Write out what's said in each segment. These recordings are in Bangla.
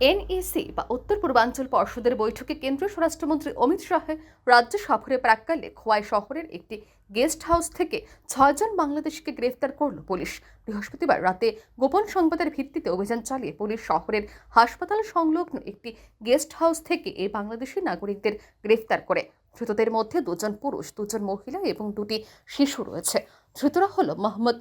এনইসি বা উত্তর পূর্বাঞ্চল পর্ষদের বৈঠকে কেন্দ্রীয় স্বরাষ্ট্রমন্ত্রী অমিত শাহের রাজ্য সফরে প্রাক্কালে খোয়াই শহরের একটি গেস্ট হাউস থেকে ছয়জন বাংলাদেশিকে গ্রেফতার করল পুলিশ। বৃহস্পতিবার রাতে গোপন সংবাদের ভিত্তিতে অভিযান চালিয়ে পুলিশ শহরের হাসপাতাল সংলগ্ন একটি গেস্ট হাউস থেকে এই বাংলাদেশি নাগরিকদের গ্রেফতার করে। ধৃতদের মধ্যে দুজন পুরুষ, দুজন মহিলা এবং দুটি শিশু রয়েছে। ধৃতরা হল মোহাম্মদ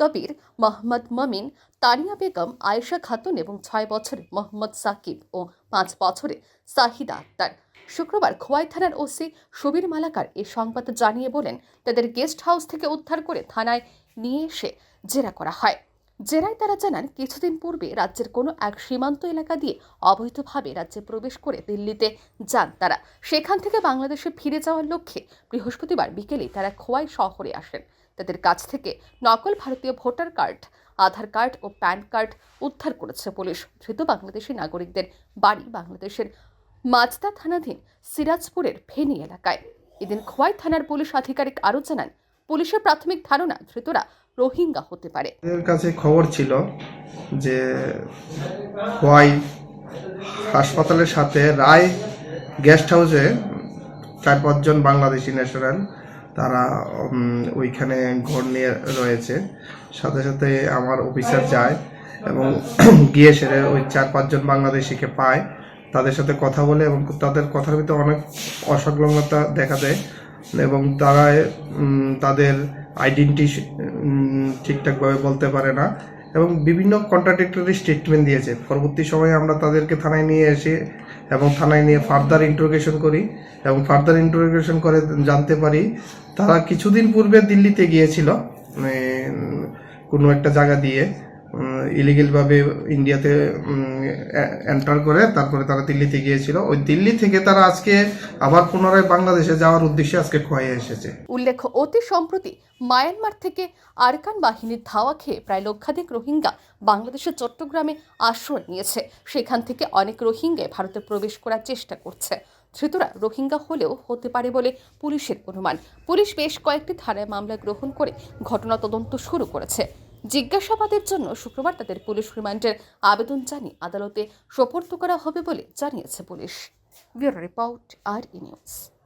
কবির মোহাম্মদ মমিন, তানিয়া বেগম, আয়েশা খাতুন এবং ছয় বছরের মোহাম্মদ সাকিব ও পাঁচ বছরে সাহিদা আক্তার। শুক্রবার খোয়াই থানার ওসি সুবীর মালাকার এ সংবাদ জানিয়ে বলেন, তাদের গেস্ট হাউস থেকে উদ্ধার করে থানায় নিয়ে এসে জেরা করা হয়। জেরায় তারা জানান, কিছুদিন পূর্বে রাজ্যের কোনো এক সীমান্ত এলাকা দিয়ে অবৈধভাবে রাজ্যে প্রবেশ করে দিল্লিতে যান তারা। সেখান থেকে বাংলাদেশে ফিরে যাওয়ার লক্ষ্যে বৃহস্পতিবার বিকেলে তারা খোয়াই শহরে আসেন। তাদের কাছ থেকে নকল ভারতীয় ভোটার কার্ড, আধার কার্ড ও প্যান কার্ড উদ্ধার করেছে পুলিশ। ধৃত বাংলাদেশি নাগরিকদের বাড়ি বাংলাদেশের মাজদা থানাধীন সিরাজপুরের ফেনী এলাকায়। এদিন খোয়াই থানার পুলিশ আধিকারিক আরও জানান, পুলিশের প্রাথমিক ধারণা, ধৃতরা রোহিঙ্গা হতে পারে। কাছে খবর ছিল যে হোয়াই হাসপাতালের সাথে রায় গেস্ট হাউসে চার পাঁচজন বাংলাদেশি ন্যাশনাল তারা ওইখানে ঘর নিয়ে রয়েছে। সাথে সাথে আমার অফিসার যায় এবং গিয়ে সেরে ওই চার পাঁচজন বাংলাদেশিকে পায়। তাদের সাথে কথা বলে এবং তাদের কথার ভিতরে অনেক অসংলগ্নতা দেখা দেয় এবং তারা তাদের আইডেন্টি ঠিকঠাকভাবে বলতে পারে না এবং বিভিন্ন কন্ট্রাডিক্টরি স্টেটমেন্ট দিয়েছে। পরবর্তী সময়ে আমরা তাদেরকে থানায় নিয়ে এসে এবং থানায় নিয়ে ফার্দার ইন্টারোগেশন করি এবং ফার্দার ইন্টারোগেশন করে জানতে পারি তারা কিছুদিন পূর্বে দিল্লিতে গিয়েছিল উম, কোনো একটা জায়গা দিয়ে। ইলিগেলভাবে ইন্ডিয়াতে এন্টার করে তারপরে তারা দিল্লিতে গিয়েছিল। ওই দিল্লি থেকে তারা আজকে আবার পুনরায় বাংলাদেশে যাওয়ার উদ্দেশ্যে আজকে খোয়াই এসেছে। উল্লেখ্য, অতি সম্প্রতি মায়ানমার থেকে আরকান বাহিনীর ধাওয়া খেয়ে প্রায় লক্ষাধিক রোহিঙ্গা বাংলাদেশের চট্টগ্রামে আশ্রয় নিয়েছে। সেখান থেকে অনেক রোহিঙ্গায় ভারতে প্রবেশ করার চেষ্টা করছে। ধৃতরা রোহিঙ্গা হলেও হতে পারে বলে পুলিশের অনুমান। পুলিশ বেশ কয়েকটি ধারায় মামলা গ্রহণ করে ঘটনা তদন্ত শুরু করেছে। জিজ্ঞাসাবাদের জন্য শুক্রবার তাদের পুলিশ রিমান্ডের আবেদন জানিয়ে আদালতে সোপর্দ করা হবে বলে জানিয়েছে police. Bureau report, R E news.